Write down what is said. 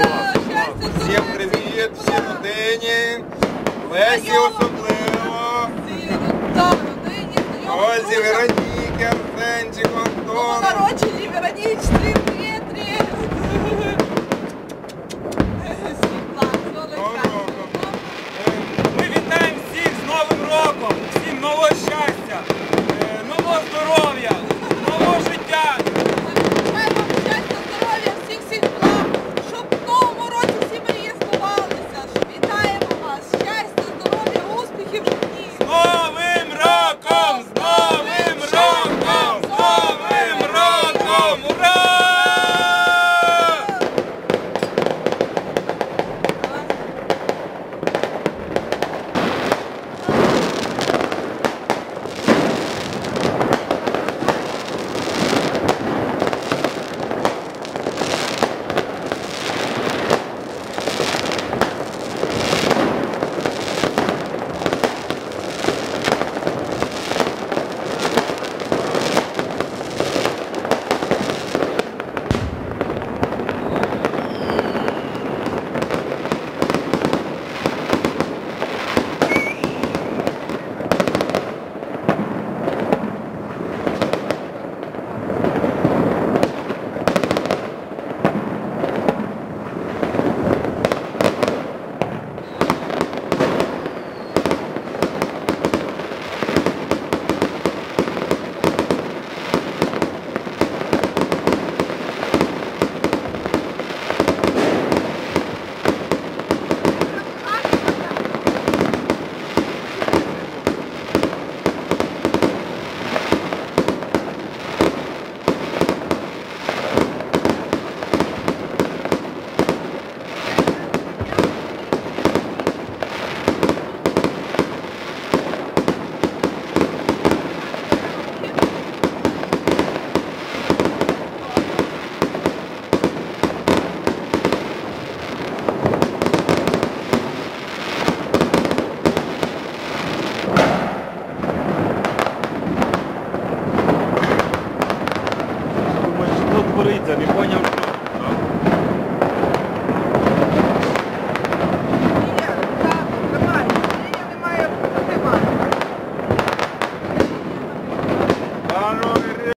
Всім привіт, всім родині. Лесі особливо. Озі Вероніки, Антенчик, Антона. Народжені Веронічки. do góry, to nie.